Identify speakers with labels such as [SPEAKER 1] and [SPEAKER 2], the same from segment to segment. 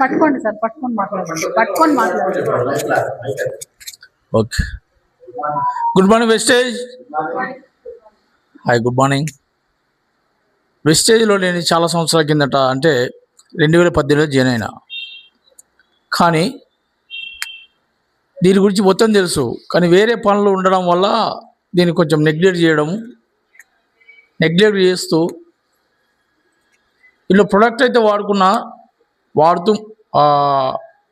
[SPEAKER 1] పట్టుకోండి సార్ పట్టుకొని మాట్లాడండి. పట్టుకొని మాట్లాడండి.
[SPEAKER 2] Okay. Good morning Vestige hi good morning వెస్టేజ్లో నేను చాలా సంవత్సరాల కిందట అంటే రెండు వేల పద్దెనిమిదిలో జాయిన్ అయినా. కానీ దీని గురించి మొత్తం తెలుసు. కానీ వేరే పనులు ఉండడం వల్ల దీన్ని కొంచెం నెగ్లెక్ట్ చేయడం నెగ్లెక్ట్ చేస్తూ ఇందులో ప్రొడక్ట్ అయితే వాడుకున్నా వాడుతూ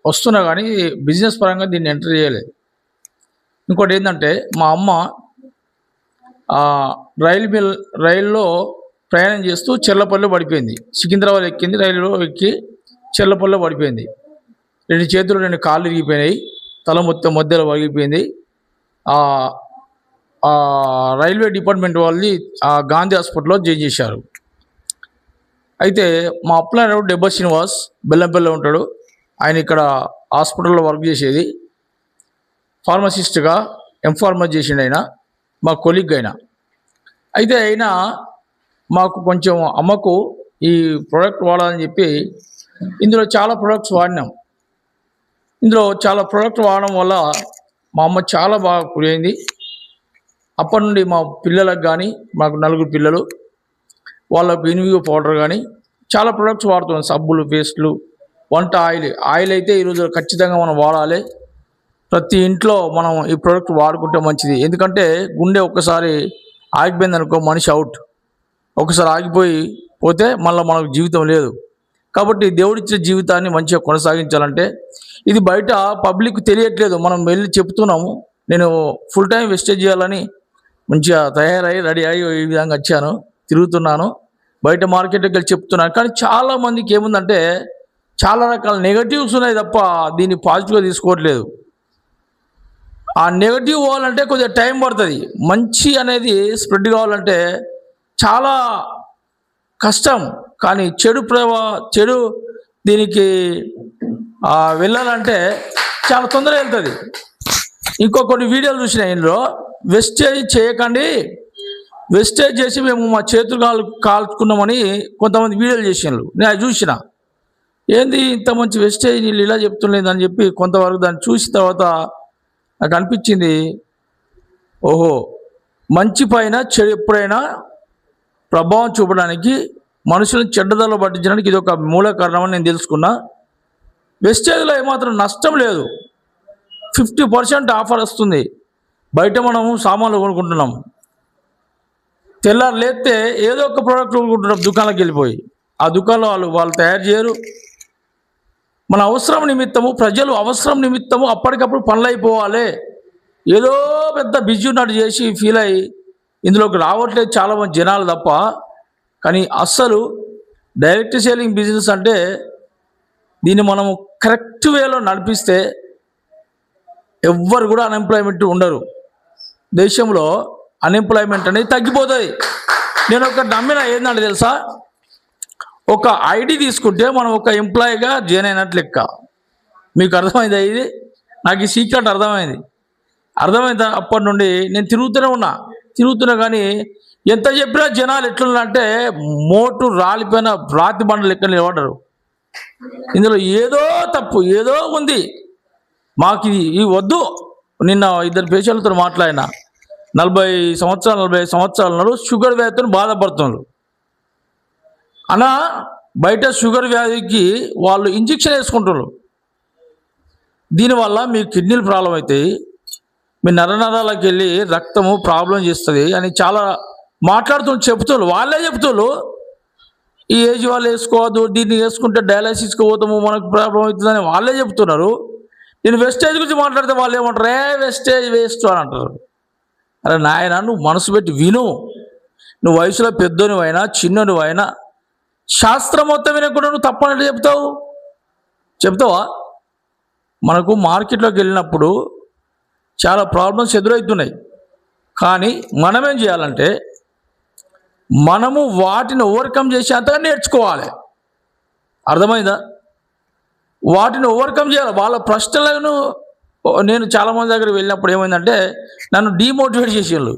[SPEAKER 2] వస్తున్నా కానీ బిజినెస్ పరంగా దీన్ని ఎంటర్ చేయలేదు. ఇంకోటి ఏంటంటే మా అమ్మ రైలు మిల్ రైల్లో ప్రయాణం చేస్తూ చెర్లపల్లిలో పడిపోయింది. సికింద్రాబాద్ ఎక్కింది రైలులో ఎక్కి చెర్లపల్లిలో పడిపోయింది. రెండు చేతులు రెండు కాళ్ళు ఇరిగిపోయినాయి తల మొత్తం మధ్యలో పగిలిపోయింది రైల్వే డిపార్ట్మెంట్ వాళ్ళని ఆ గాంధీ హాస్పిటల్లో జాయిన్ చేశారు. అయితే మా అప్లైనర్ డెబ్బ శ్రీనివాస్. బెల్లంపల్లిలో ఉంటాడు. ఆయన ఇక్కడ హాస్పిటల్లో వర్క్ చేసేది. ఫార్మసిస్ట్గా ఎంఫార్మస్ చేసిండు ఆయన. మా కొలీగ్ అయినా అయితే అయినా మాకు కొంచెం అమ్మకు ఈ ప్రోడక్ట్ వాడాలని చెప్పి ఇందులో చాలా ప్రోడక్ట్స్ వాడినాం. ఇందులో చాలా ప్రోడక్ట్ వాడడం వల్ల మా అమ్మ చాలా బాగా కురైంది అప్పటి నుండి మా పిల్లలకు కానీ మాకు నలుగురు పిల్లలు వాళ్ళకు ఇన్వ్యూ పౌడర్ కానీ చాలా ప్రొడక్ట్స్ వాడుతున్నాం. సబ్బులు పేస్ట్లు వంట ఆయిల్. ఆయిల్ అయితే ఈరోజు ఖచ్చితంగా మనం వాడాలి. ప్రతి ఇంట్లో మనం ఈ ప్రోడక్ట్ వాడుకుంటే మంచిది. ఎందుకంటే గుండె ఒక్కసారి ఆగిపోయింది అనుకో మనిషి అవుట్ ఒకసారి ఆగిపోయి పోతే మళ్ళీ మనకు జీవితం లేదు. కాబట్టి దేవుడిచ్చిన జీవితాన్ని మంచిగా కొనసాగించాలంటే ఇది బయట పబ్లిక్ తెలియట్లేదు. మనం వెళ్ళి చెప్తున్నాము. నేను ఫుల్ టైం వెస్టేజ్ చేయాలని మంచిగా తయారయ్యి రెడీ అయ్యి ఈ విధంగా వచ్చాను. తిరుగుతున్నాను బయట మార్కెట్కి వెళ్ళి చెప్తున్నాను. కానీ చాలా మందికి ఏముందంటే చాలా రకాల నెగటివ్స్ ఉన్నాయి తప్ప దీన్ని పాజిటివ్గా తీసుకోవట్లేదు. ఆ నెగటివ్ పోవాలంటే కొద్దిగా టైం పడుతుంది. మంచి అనేది స్ప్రెడ్ కావాలంటే చాలా కష్టం. కానీ చెడు ప్రభా చెడు దీనికి వెళ్ళాలంటే చాలా తొందరగా వెళ్తుంది. ఇంకో కొన్ని వీడియోలు చూసిన ఇందులో వెస్టేజ్ చేయకండి వెస్టేజ్ చేసి మేము మా చేతులు కాలు కాల్చుకున్నామని కొంతమంది వీడియోలు చేసినారు. నేను అది చూసిన. ఏంది ఇంత మంచి వెస్టేజ్ నీళ్ళు ఇలా చెప్తులేదని చెప్పి కొంతవరకు దాన్ని చూసిన తర్వాత నాకు అనిపించింది ఓహో మంచి పైన చెడు ఎప్పుడైనా ప్రభావం చూపడానికి మనుషులను చెడ్డదలో పట్టించడానికి ఇది ఒక మూల కారణం అని నేను తెలుసుకున్నా. వెస్టేజ్లో ఏమాత్రం నష్టం లేదు. ఫిఫ్టీ పర్సెంట్ ఆఫర్ వస్తుంది. బయట మనము సామాన్లు కొనుక్కుంటున్నాం. తెల్లారు లేస్తే ఏదో ఒక ప్రోడక్ట్ కొనుక్కుంటున్నాం దుకాణాలకు వెళ్ళిపోయి. ఆ దుకాణంలో వాళ్ళు వాళ్ళు తయారు చేయరు. మన అవసరం నిమిత్తము ప్రజలు అవసరం నిమిత్తము అప్పటికప్పుడు పనులైపోవాలి ఏదో పెద్ద బిజీ ఉన్నట్టు చేసి ఫీల్ అయ్యి ఇందులోకి రావట్లేదు చాలామంది జనాలు తప్ప. కానీ అస్సలు డైరెక్ట్ సేలింగ్ బిజినెస్ అంటే దీన్ని మనము కరెక్ట్ వేలో నడిపిస్తే ఎవ్వరు కూడా అన్ఎంప్లాయ్మెంట్ ఉండరు. దేశంలో అన్ఎంప్లాయ్మెంట్ అనేది తగ్గిపోతుంది. నేను ఒక నమ్మిన ఏంటంటే తెలుసా? ఒక ఐడి తీసుకుంటే మనం ఒక ఎంప్లాయీగా జాయిన్ అయినట్లు లెక్క. మీకు అర్థమైంది ఇది? నాకు ఈ సీక్రెట్ అర్థమైంది. అర్థమైంది? అప్పటి నుండి నేను తిరుగుతూనే ఉన్నా. తిరుగుతున్నా కానీ ఎంత చెప్పినా జనాలు ఎట్లున్నారంటే మోటు రాలిపోయిన రాతి బండలు లెక్క నిలబడ్డారు. ఇందులో ఏదో తప్పు ఏదో ఉంది. మాకు ఇది వద్దు. నిన్న ఇద్దరు పేషెంట్లతో మాట్లాడినా. నలభై సంవత్సరాలు నలభై సంవత్సరాల సంవత్సరాలు షుగర్ వ్యాధితో బాధపడుతున్నారు. అన్న బయట షుగర్ వ్యాధికి వాళ్ళు ఇంజెక్షన్ వేసుకుంటున్నారు. దీనివల్ల మీ కిడ్నీలు ప్రాబ్లం అవుతాయి మీ నరనరాలకు వెళ్ళి రక్తము ప్రాబ్లం చేస్తుంది అని చాలా మాట్లాడుతూ చెప్తున్నారు. వాళ్ళే చెప్తున్నారు ఈ ఏజ్ వాళ్ళు వేసుకోవద్దు దీన్ని వేసుకుంటే డయాలసిస్కి పోతాము మనకు ప్రాబ్లం అవుతుందని వాళ్ళే చెప్తున్నారు. నేను వెస్టేజ్ గురించి మాట్లాడితే వాళ్ళు ఏమంటారు ఏ వెస్టేజ్ వేస్ట్ అని అంటారు. అరే నాయన నువ్వు మనసు పెట్టి విను. నువ్వు వయసులో పెద్దోనివైనా చిన్నోనివైనా శాస్త్రం మొత్తం వినకుండా నువ్వు తప్పనట్టు చెప్తావు? చెప్తావా? మనకు మార్కెట్లోకి వెళ్ళినప్పుడు చాలా ప్రాబ్లమ్స్ ఎదురవుతున్నాయి. కానీ మనమేం చేయాలంటే మనము వాటిని ఓవర్కమ్ చేసేంతగా నేర్చుకోవాలి. అర్థమైందా? వాటిని ఓవర్కమ్ చేయాలి. వాళ్ళ ప్రశ్నలను నేను చాలామంది దగ్గర వెళ్ళినప్పుడు ఏమైందంటే నన్ను డీమోటివేట్ చేసేవాళ్ళు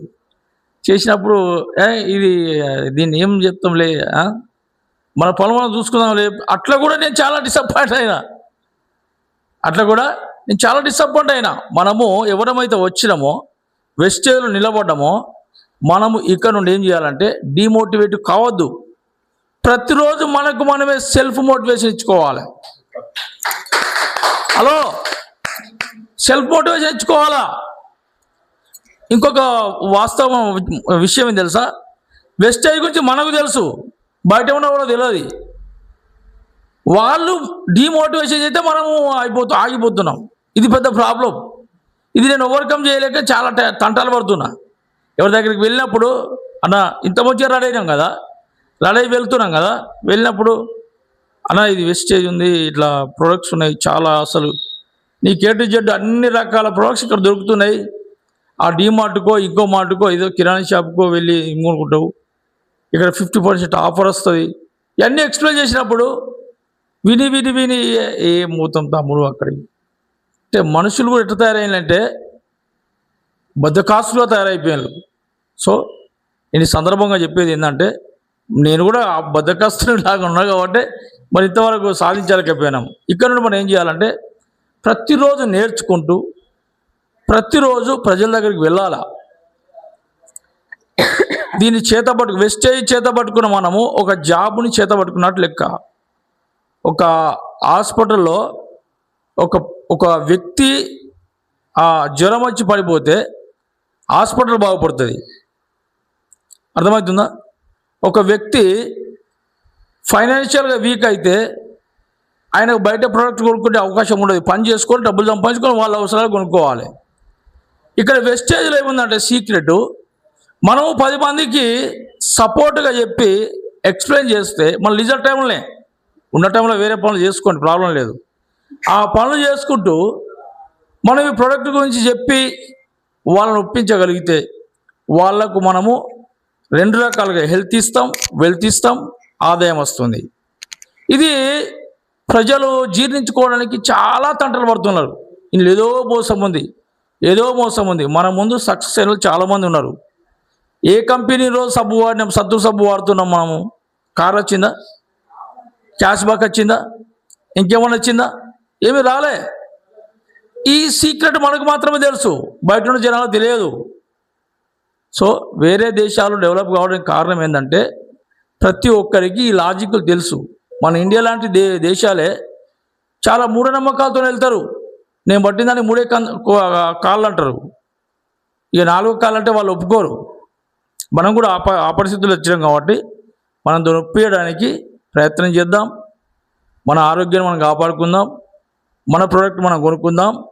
[SPEAKER 2] చేసినప్పుడు "ఏ, ఇది దీన్ని ఏం చెప్తాంలే మన పొలం మనం చూసుకుందాం అట్లా కూడా నేను చాలా డిసప్పాయింట్ అయినా. అట్లా కూడా నేను చాలా డిసప్పాయింట్ అయినా. మనము ఎవరమైతే వచ్చినామో వెస్టేజ్లో నిలబడ్డామో మనము ఇక్కడ నుండి ఏం చేయాలంటే డిమోటివేట్ కావద్దు. ప్రతిరోజు మనకు మనమే సెల్ఫ్ మోటివేషన్ ఇచ్చుకోవాలి. హలో సెల్ఫ్ మోటివేషన్ ఇచ్చుకోవాలా ఇంకొక వాస్తవం విషయం ఏం తెలుసా? వెస్టేజ్ గురించి మనకు తెలుసు బయట ఉన్న కూడా తెలియదు. వాళ్ళు డిమోటివేషన్ చేస్తే మనము అయిపోతూ ఆగిపోతున్నాం. ఇది పెద్ద ప్రాబ్లం ఇది నేను ఓవర్కమ్ చేయలేక చాలా తంటాలు పడుతున్నా. ఎవరి దగ్గరికి వెళ్ళినప్పుడు అన్న ఇంత మంచిగా రెడీ అయినాం కదా? రెడీ వెళ్తున్నాం కదా? వెళ్ళినప్పుడు అన్న ఇది వెస్టేజ్ ఉంది ఇట్లా ప్రొడక్ట్స్ ఉన్నాయి చాలా అసలు నీ కేటు జెడ్ అన్ని రకాల ప్రొడక్ట్స్ ఇక్కడ దొరుకుతున్నాయి. ఆ డీమార్ట్కో ఇంకో మార్ట్కో ఏదో కిరాణా షాప్కో వెళ్ళి ఇంకొనుకుంటావు ఇక్కడ ఫిఫ్టీ పర్సెంట్ ఆఫర్ వస్తుంది. ఇవన్నీ ఎక్స్ప్లెయిన్ చేసినప్పుడు విని విని విని ఏ- మూతం తమ్ముడు అక్కడికి? అంటే మనుషులు కూడా ఎట్లా తయారైందంటే బద్దకాసులో తయారైపోయారు సో నేను ఈ సందర్భంగా చెప్పేది ఏంటంటే నేను కూడా ఆ బద్దకస్తుని లాగా ఉన్నా కాబట్టి మరి ఇంతవరకు సాధించలేకపోయినాం. ఇక్కడ నుండి మనం ఏం చేయాలంటే ప్రతిరోజు నేర్చుకుంటూ ప్రతిరోజు ప్రజల దగ్గరికి వెళ్ళాలా? దీన్ని చేతపట్టు వెస్టేజ్ చేతపట్టుకున్న మనము ఒక జాబ్ని చేతపట్టుకున్నట్టు లెక్క. ఒక హాస్పిటల్లో ఒక ఒక వ్యక్తి ఆ జ్వరం వచ్చి పడిపోతే హాస్పిటల్ బాగుపడుతుంది. అర్థమవుతుందా? ఒక వ్యక్తి ఫైనాన్షియల్గా వీక్ అయితే ఆయనకు బయట ప్రోడక్ట్ కొనుక్కునే అవకాశం ఉండదు. పని చేసుకొని డబ్బులు సంపాదించుకొని వాళ్ళ అవసరాలు కొనుక్కోవాలి. ఇక్కడ వెస్టేజ్లో ఏముందంటే సీక్రెట్ మనము పది మందికి సపోర్ట్గా చెప్పి ఎక్స్ప్లెయిన్ చేస్తే మన లిజర్ టైంలోనే ఉన్న టైంలో వేరే పనులు చేసుకోండి ప్రాబ్లం లేదు. ఆ పనులు చేసుకుంటూ మనం ఈ ప్రోడక్ట్ గురించి చెప్పి వాళ్ళని ఒప్పించగలిగితే వాళ్ళకు మనము రెండు రకాలుగా హెల్త్ ఇస్తాం వెల్త్ ఇస్తాం ఆదాయం వస్తుంది. ఇది ప్రజలు జీర్ణించుకోవడానికి చాలా తంటలు పడుతున్నారు. ఇందులో ఏదో మోసం ఉంది. ఏదో మోసం ఉంది. మన ముందు సక్సెస్ అయిన చాలామంది ఉన్నారు. ఏ కంపెనీలో సబ్బు వాడినాం సత్తు సబ్బు వాడుతున్నాం మనము? కార్ వచ్చిందా? క్యాష్ బ్యాక్ వచ్చిందా? ఇంకేమన్నా వచ్చిందా? ఏమీ రాలే. ఈ సీక్రెట్ మనకు మాత్రమే తెలుసు. బయట ఉన్న జనాలు తెలియదు. సో వేరే దేశాలు డెవలప్ కావడానికి కారణం ఏంటంటే ప్రతి ఒక్కరికి ఈ లాజిక్లు తెలుసు. మన ఇండియా లాంటి దే దేశాలే చాలా మూఢనమ్మకాలతో వెళ్తారు. నేను పట్టిందని మూడే కాళ్ళు అంటారు ఇక నాలుగో కాళ్ళు అంటే వాళ్ళు ఒప్పుకోరు. మనం కూడా ఆ ఆ పరిస్థితులు వచ్చినాం కాబట్టి మనం దాన్ని ప్రయత్నం చేద్దాం. మన ఆరోగ్యాన్ని మనం కాపాడుకుందాం. మన ప్రోడక్ట్ మనం కొనుక్కుందాం.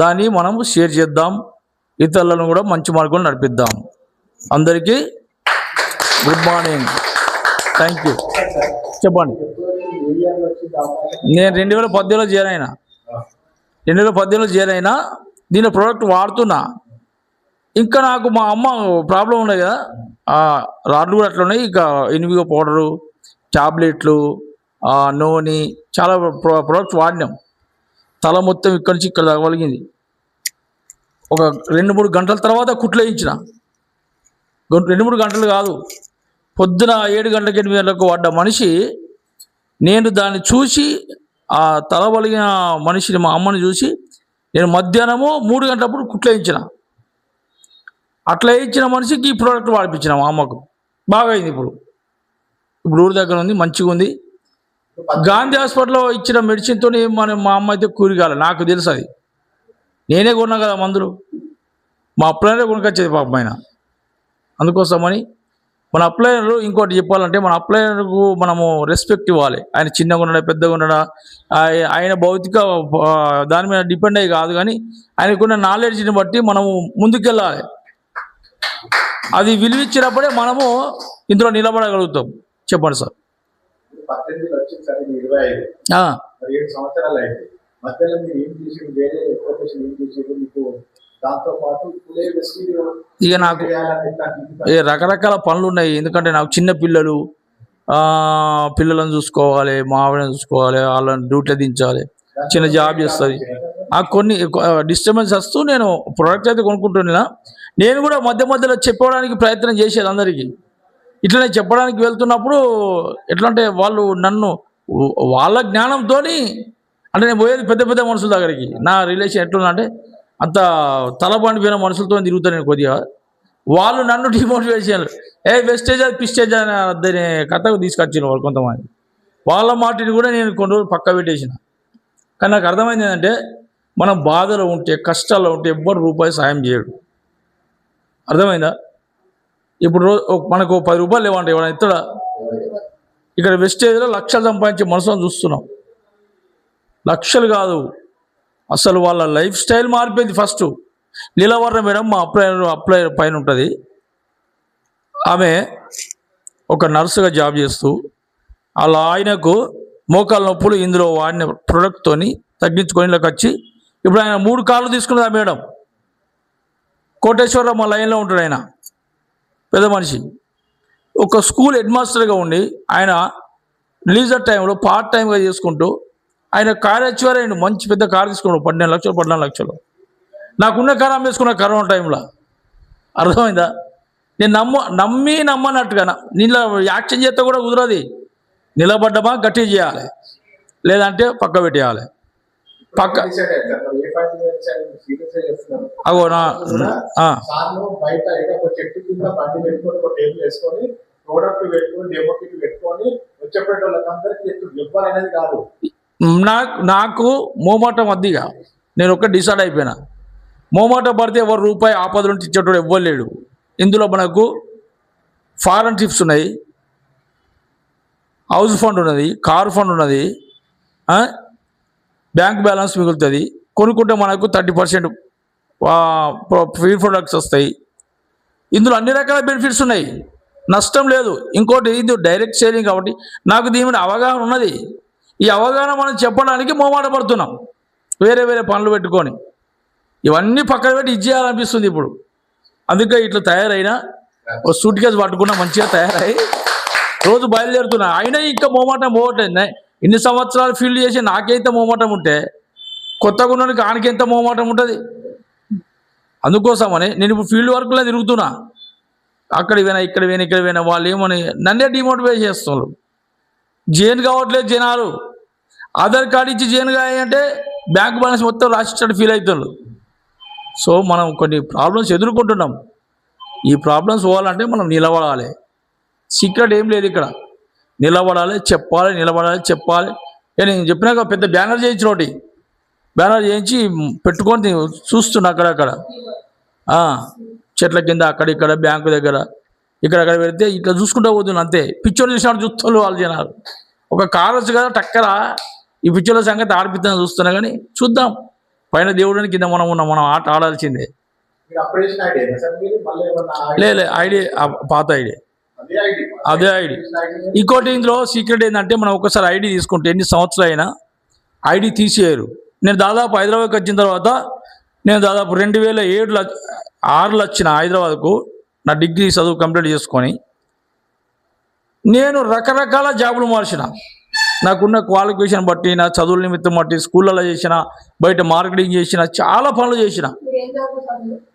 [SPEAKER 2] దాన్ని మనం షేర్ చేద్దాం. ఇతరులను కూడా మంచి మార్గంలో నడిపిద్దాం. అందరికీ గుడ్ మార్నింగ్. Thank you. చెప్పండి. నేను రెండు వేల పద్దెనిమిదిలో జాయిన్ అయినా. రెండు వేల పద్దెనిమిదిలో జాయిన్ అయినా దీని ప్రోడక్ట్ వాడుతున్నా. ఇంకా నాకు మా అమ్మ ప్రాబ్లం ఉన్నాయి కదా. రాడ్లు కూడా అట్లా ఉన్నాయి. ఇంకా ఇన్విగో పౌడరు టాబ్లెట్లు నూనె చాలా ప్రో వాడినాం. తల మొత్తం ఇక్కడి నుంచి ఇక్కడ తగలిగింది ఒక రెండు మూడు గంటల తర్వాత కుట్లు వేయించిన. రెండు మూడు గంటలు కాదు. పొద్దున ఏడు గంటలకు ఎనిమిది గంటలకు పడ్డ మనిషి నేను దాన్ని చూసి ఆ తలవలిగిన మనిషిని మా అమ్మని చూసి నేను మధ్యాహ్నము మూడు గంటలప్పుడు కుట్లు ఇచ్చిన అట్లా ఇచ్చిన మనిషికి ఈ ప్రోడక్ట్ వాడిపించిన మా అమ్మకు. బాగా అయింది ఇప్పుడు. ఇప్పుడు ఊరి దగ్గర ఉంది మంచిగా ఉంది. గాంధీ హాస్పిటల్లో ఇచ్చిన మెడిసిన్తో మన మా అమ్మ అయితే కూరిగాల నాకు తెలుసు అది. నేనే కొన్నా కదా మందులు. మా అప్లైనర్ కొనుకొచ్చేది పాపం ఆయన. అందుకోసమని మన అప్లైనర్ ఇంకోటి చెప్పాలంటే మన అప్లైనర్కు మనము రెస్పెక్ట్ ఇవ్వాలి. ఆయన చిన్నగా ఉన్నాడా పెద్దగా ఆయ- ఆయన భౌతిక దాని మీద డిపెండ్ అయ్యి కాదు కానీ ఆయనకున్న నాలెడ్జ్ని బట్టి మనము ముందుకెళ్ళాలి. అది విలువిచ్చినప్పుడే మనము ఇందులో నిలబడగలుగుతాం. చెప్పండి సార్.
[SPEAKER 3] సంవత్సరాలు అయింది. మధ్యలో మీరు ఏం చేసి వేరే ప్రొఫెషన్ ఏం చేసి మీకు
[SPEAKER 2] ఇక నాకు రకరకాల పనులు ఉన్నాయి ఎందుకంటే నాకు చిన్న పిల్లలు పిల్లలను చూసుకోవాలి మా ఆవిడని చూసుకోవాలి వాళ్ళని డ్యూటీ దించాలి చిన్న జాబ్ చేస్తుంది. ఆ కొన్ని డిస్టర్బెన్స్ వస్తూ నేను ప్రోడక్ట్ అయితే కొనుక్కుంటున్నా నేను కూడా మధ్య మధ్యలో చెప్పడానికి ప్రయత్నం చేసేది అందరికీ. ఇట్లనే చెప్పడానికి వెళ్తున్నప్పుడు ఎట్లా అంటే వాళ్ళు నన్ను వాళ్ళ జ్ఞానంతో అంటే నేను పోయేది పెద్ద పెద్ద మనుషుల దగ్గరికి. నా రిలేషన్ ఎట్లా అంటే అంత తలబండిపోయిన మనుషులతో తిరుగుతాను నేను కొద్దిగా. వాళ్ళు నన్ను డిమోటివేషన్ ఏ వెస్టేజ్ అది పిస్టేజ్ అని అద్దనే కథకు తీసుకొచ్చిన వాళ్ళు కొంతమంది. వాళ్ళ మాటిని కూడా నేను కొన్ని రోజులు పక్క పెట్టేసిన. కానీ నాకు అర్థమైంది ఏంటంటే మనం బాధలో ఉంటే కష్టాల్లో ఉంటే ఎవ్వరు రూపాయి సాయం చేయడు అర్థమైందా? ఇప్పుడు రోజు మనకు పది రూపాయలు లేవంటే ఎవరైనా ఇత్తడా? ఇక్కడ వెస్టేజ్లో లక్షలు సంపాదించే మనసులను చూస్తున్నాం. లక్షలు కాదు. అసలు వాళ్ళ లైఫ్ స్టైల్ మారిపోయింది ఫస్ట్. నీలవర్ణ మేడం మా అప్లై అప్లై పైన ఉంటుంది. ఆమె ఒక నర్సుగా జాబ్ చేస్తూ అలా ఆయనకు మోకాల నొప్పులు ఇందులో వాడిన ప్రొడక్ట్తో తగ్గించుకొని ఇళ్ళకి వచ్చి ఇప్పుడు ఆయన మూడు కార్లు తీసుకున్నది ఆ మేడం. కోటేశ్వరరావు మా లైన్లో ఉంటాడు ఆయన. పెద్ద మనిషి. ఒక స్కూల్ హెడ్ మాస్టర్గా ఉండి ఆయన లీజర్ టైంలో పార్ట్ టైంగా చేసుకుంటూ ఆయన కార్ అచ్చేవారు మంచి పెద్ద కార్ తీసుకున్నాడు పన్నెండు లక్షలు పద్నాలుగు లక్షలు. నాకున్న కార్ అమ్మేసుకున్న కరోనా టైంలో. అర్థమైందా? నేను నమ్మ నమ్మి నమ్మనట్టుగా నీళ్ళ యాక్షన్ చేస్తే కూడా కుదరది. నిలబడ్డమా గట్టి చేయాలి. లేదంటే పక్క పెట్టేయాలి. పక్క
[SPEAKER 3] డిసైడ్
[SPEAKER 2] నాకు నాకు మోమాటం అద్దిగా. నేను ఒక్క డిసైడ్ అయిపోయినా. మోమాటం పడితే ఎవరు రూపాయి ఆపదలు నుంచి ఇచ్చేటోడు ఇవ్వలేడు ఇందులో మనకు ఫారెన్ ట్రిప్స్ ఉన్నాయి. హౌస్ ఫండ్ ఉన్నది కారు ఫండ్ ఉన్నది బ్యాంక్ బ్యాలెన్స్ మిగులుతుంది. కొనుక్కుంటే మనకు థర్టీ పర్సెంట్ ఫ్రీ ప్రొడక్ట్స్ వస్తాయి. ఇందులో అన్ని రకాల బెనిఫిట్స్ ఉన్నాయి. నష్టం లేదు. ఇంకోటి ఇది డైరెక్ట్ షేరింగ్ కాబట్టి నాకు దీని మీద అవగాహన ఉన్నది. ఈ అవగాహన మనం చెప్పడానికి మోమాట పడుతున్నాం. వేరే వేరే పనులు పెట్టుకొని. ఇవన్నీ పక్కన పెట్టి ఇచ్చేయాలనిపిస్తుంది ఇప్పుడు. అందుకే ఇట్లా తయారైనా ఓ సూట్ కేసు పట్టుకున్నా మంచిగా తయారై రోజు బయలుదేరుతున్నా. అయినా ఇంకా మోమాటం పోవట్లేదు. ఇన్ని సంవత్సరాలు ఫీల్డ్ చేసి నాకైతే మోమాటం ఉంటే కొత్తగా ఉన్నానికి ఆనికి ఎంత మోమాటం ఉంటుంది? అందుకోసమని నేను ఇప్పుడు ఫీల్డ్ వర్క్లో తిరుగుతున్నా. అక్కడ పోయినా ఇక్కడ పోయినా ఇక్కడ పోయినా వాళ్ళు ఏమని నన్నే డిమోటివేట్ చేస్తున్నారు. జైన్ కావట్లేదు జనాలు. ఆధార్ కార్డు ఇచ్చి జైన్ అంటే బ్యాంక్ బ్యాలెన్స్ మొత్తం రాసిచ్చాడు ఫీల్ అవుతున్నారు సో మనం కొన్ని ప్రాబ్లమ్స్ ఎదుర్కొంటున్నాం. ఈ ప్రాబ్లమ్స్ పోవాలంటే మనం నిలబడాలి. సీక్రెట్ ఏం లేదు ఇక్కడ. నిలబడాలి చెప్పాలి నిలబడాలి చెప్పాలి. నేను చెప్పినాక పెద్ద బ్యానర్ చేయించిన ఒకటి బ్యానర్ చేయించి పెట్టుకొని చూస్తున్నా అక్కడక్కడ. చెట్ల కింద అక్కడిక్కడ బ్యాంకు దగ్గర. ఇక్కడ అక్కడ పెడితే ఇట్లా చూసుకుంటూ పోతున్నాను అంతే. పిక్చర్లు చూసినట్టు చూస్తారు వాళ్ళు జనాలు. ఒక కారు వచ్చి కదా టక్కరా. ఈ పిక్చర్ల సంగతి ఆడిపిద్దాం చూస్తున్నా కానీ చూద్దాం. పైన దేవుడిని కింద మనం ఉన్నాం మనం ఆట ఆడాల్సిందే.
[SPEAKER 3] వేసిన ఐడియా
[SPEAKER 2] పాత ఐడి.
[SPEAKER 3] అదే ఐడి
[SPEAKER 2] అదే ఐడి. ఇంకోటి ఇందులో సీక్రెట్ ఏంటంటే మనం ఒకసారి ఐడి తీసుకుంటే ఎన్ని సంవత్సరాలు అయినా ఐడి తీసేయరు. నేను దాదాపు హైదరాబాద్కి వచ్చిన తర్వాత నేను దాదాపు రెండు వేల ఏడులో ఆరులో వచ్చిన హైదరాబాద్కు నా డిగ్రీ చదువు కంప్లీట్ చేసుకొని నేను రకరకాల జాబులు మార్చిన. నాకున్న క్వాలిఫికేషన్ బట్టి నా చదువుల నిమిత్తం బట్టి స్కూళ్ళలో చేసిన బయట మార్కెటింగ్ చేసిన చాలా పనులు చేసిన.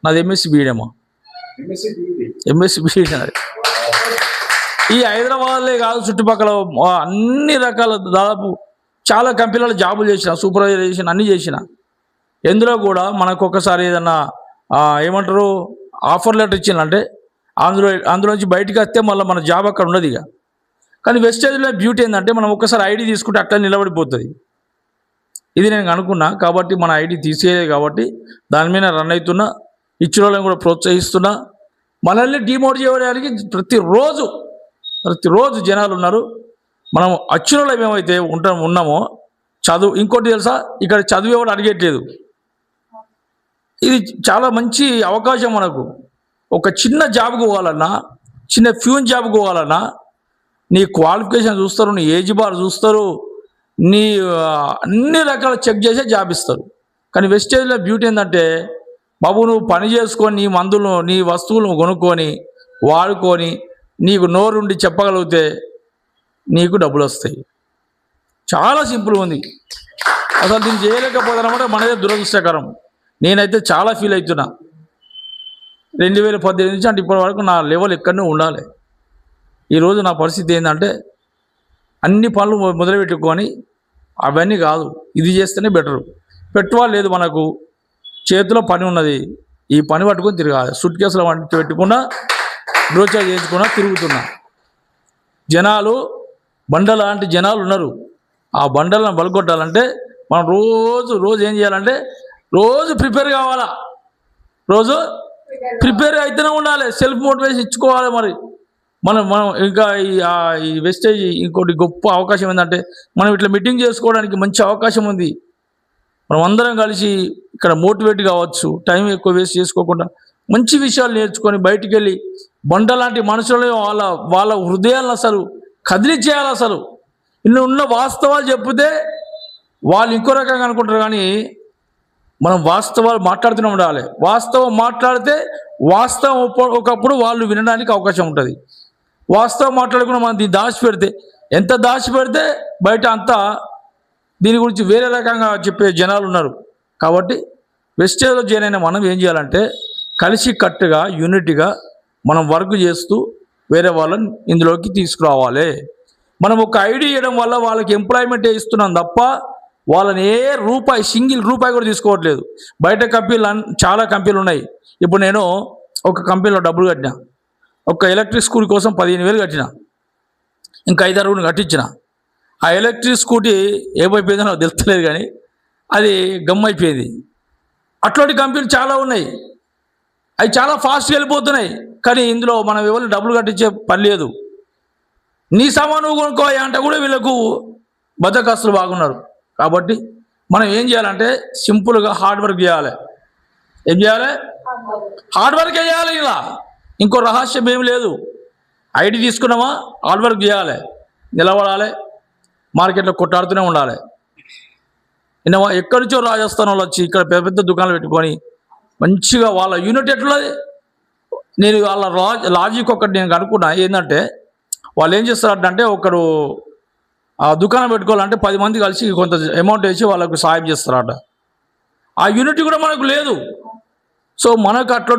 [SPEAKER 2] నాది ఎంఎస్సి బీడేమో
[SPEAKER 3] ఎంఎస్సి
[SPEAKER 2] బీఈడీ ఈ హైదరాబాద్లే కాదు చుట్టుపక్కల అన్ని రకాల దాదాపు చాలా కంపెనీలలో జాబులు చేసిన సూపర్వైజర్ చేసిన అన్ని చేసిన. ఎందులో కూడా మనకు ఒకసారి ఏదన్నా ఏమంటారు ఆఫర్ లెటర్ ఇచ్చిందంటే అందులో అందులోంచి బయటకు వస్తే మళ్ళీ మన జాబ్ అక్కడ ఉండదు ఇక. కానీ వెస్టేజ్లో బ్యూటీ ఏంటంటే మనం ఒకసారి ఐడి తీసుకుంటే అట్లా నిలబడిపోతుంది. ఇది నేను అనుకున్నా కాబట్టి మన ఐడి తీసేయలేదు కాబట్టి దాని మీద రన్ అవుతున్నా ఇచ్చిన కూడా ప్రోత్సహిస్తున్నా. మనల్ని డిమోట్ చేయడానికి ప్రతిరోజు ప్రతిరోజు జనాలు ఉన్నారు. మనం అచ్చులలో ఏమైతే ఉంటాం ఉన్నామో చదువు ఇంకోటి తెలుసా? ఇక్కడ చదువు ఎవరు అడిగట్లేదు. ఇది చాలా మంచి అవకాశం మనకు. ఒక చిన్న జాబ్కి పోవాలన్నా చిన్న ఫ్యూన్ జాబ్కి పోవాలన్నా నీ క్వాలిఫికేషన్ చూస్తారు నీ ఏజ్ బార్ చూస్తారు నీ అన్ని రకాల చెక్ చేసే జాబ్ ఇస్తారు. కానీ వెస్టేజ్లో బ్యూటీ ఏంటంటే బాబు నువ్వు పని చేసుకొని నీ మందులు నీ వస్తువులను కొనుక్కొని వాడుకొని నీకు నోరుండి చెప్పగలిగితే నీకు డబ్బులు వస్తాయి. చాలా సింపుల్ ఉంది. అసలు దీన్ని చేయలేకపోతానమాట మనదే దురదృష్టకరం. నేనైతే చాలా ఫీల్ అవుతున్నా. రెండు వేల పద్దెనిమిది నుంచి అంటే ఇప్పటి వరకు నా లెవెల్ ఎక్కడనే ఉండాలి. ఈరోజు నా పరిస్థితి ఏంటంటే అన్ని పనులు మొదలుపెట్టుకొని అవన్నీ కాదు. ఇది చేస్తేనే బెటరు. పెట్టువా లేదు మనకు. చేతిలో పని ఉన్నది. ఈ పని పట్టుకొని తిరగాలి సుట్ కేసులు వంటి పెట్టుకున్నా బ్రోచా చేయించుకున్నా తిరుగుతున్నా. జనాలు బండ లాంటి జనాలు ఉన్నారు. ఆ బండలను బలగొట్టాలంటే మనం రోజు రోజు ఏం చేయాలంటే రోజు ప్రిపేర్ కావాలా? రోజు ప్రిపేర్ అయితేనే ఉండాలి. సెల్ఫ్ మోటివేషన్ ఇచ్చుకోవాలి మరి. మనం మనం ఇంకా ఈ ఈ వెస్టేజ్ ఇంకోటి గొప్ప అవకాశం ఏంటంటే మనం ఇట్లా మీటింగ్ చేసుకోవడానికి మంచి అవకాశం ఉంది. మనం అందరం కలిసి ఇక్కడ మోటివేట్ కావచ్చు టైం ఎక్కువ వేస్ట్ చేసుకోకుండా మంచి విషయాలు నేర్చుకొని బయటికి వెళ్ళి బండ లాంటి మనుషులని వాళ్ళ వాళ్ళ హృదయాలను అసలు కదిలిచ్చేయాలి అసలు. ఇన్ని ఉన్న వాస్తవాలు చెప్తే వాళ్ళు ఇంకో రకంగా అనుకుంటారు కానీ మనం వాస్తవాలు మాట్లాడుతూనే ఉండాలి. వాస్తవం మాట్లాడితే వాస్తవం ఒకప్పుడు వాళ్ళు వినడానికి అవకాశం ఉంటుంది. వాస్తవం మాట్లాడకుండా మనం దీన్ని దాచిపెడితే ఎంత దాచిపెడితే బయట అంతా దీని గురించి వేరే రకంగా చెప్పే జనాలు ఉన్నారు. కాబట్టి వెస్టేజ్లో జాయిన్ అయిన మనం ఏం చేయాలంటే కలిసి కట్టుగా యూనిట్గా మనం వర్క్ చేస్తూ వేరే వాళ్ళని ఇందులోకి తీసుకురావాలి. మనం ఒక ఐడి ఇవ్వడం వల్ల వాళ్ళకి ఎంప్లాయ్మెంట్ ఇస్తున్నాం తప్ప వాళ్ళని ఏ రూపాయి సింగిల్ రూపాయి కూడా తీసుకోవట్లేదు. బయట కంపెనీలు చాలా కంపెనీలు ఉన్నాయి. ఇప్పుడు నేను ఒక కంపెనీలో డబ్బులు కట్టినా. ఒక ఎలక్ట్రిక్ స్కూటీ కోసం పదిహేను వేలు కట్టిన. ఇంకా ఐదారుగురిని కట్టించిన. ఆ ఎలక్ట్రిక్ స్కూటీ ఏమైపోయిందో నాకు తెలుస్తలేదు కానీ అది గమ్మైపోయింది. అయిపోయింది అట్లాంటి కంపెనీలు చాలా ఉన్నాయి. అవి చాలా ఫాస్ట్గా వెళ్ళిపోతున్నాయి. కానీ ఇందులో మనం ఎవరు డబ్బులు కట్టించే పని లేదు. నీ సామాను నువ్వు అంటే కూడా వీళ్ళకు బద్దకస్తులు బాగున్నారు. కాబట్టి మనం ఏం చేయాలంటే సింపుల్గా హార్డ్ వర్క్ చేయాలి. ఏం చేయాలి? హార్డ్ వర్క్ చేయాలి ఇలా. ఇంకో రహస్యం ఏం లేదు. ఐడి తీసుకున్నామా? హార్డ్ వర్క్ చేయాలి. నిలబడాలి. మార్కెట్లో కొట్టాడుతూనే ఉండాలి. నిన్న ఎక్కడి నుంచో రాజస్థాన్ వాళ్ళు వచ్చి ఇక్కడ పెద్ద పెద్ద దుకాణాలు పెట్టుకొని మంచిగా వాళ్ళ యూనిట్ ఎట్లది? నేను వాళ్ళ లాజిక్ ఒకటి నేను అనుకున్నా. ఏంటంటే వాళ్ళు ఏం చేస్తారంటే ఒకడు ఆ దుకాణం పెట్టుకోవాలంటే పది మంది కలిసి కొంత అమౌంట్ వేసి వాళ్ళకు సాయం చేస్తారట. ఆ యూనిట్ కూడా మనకు లేదు. సో మనకు అట్లా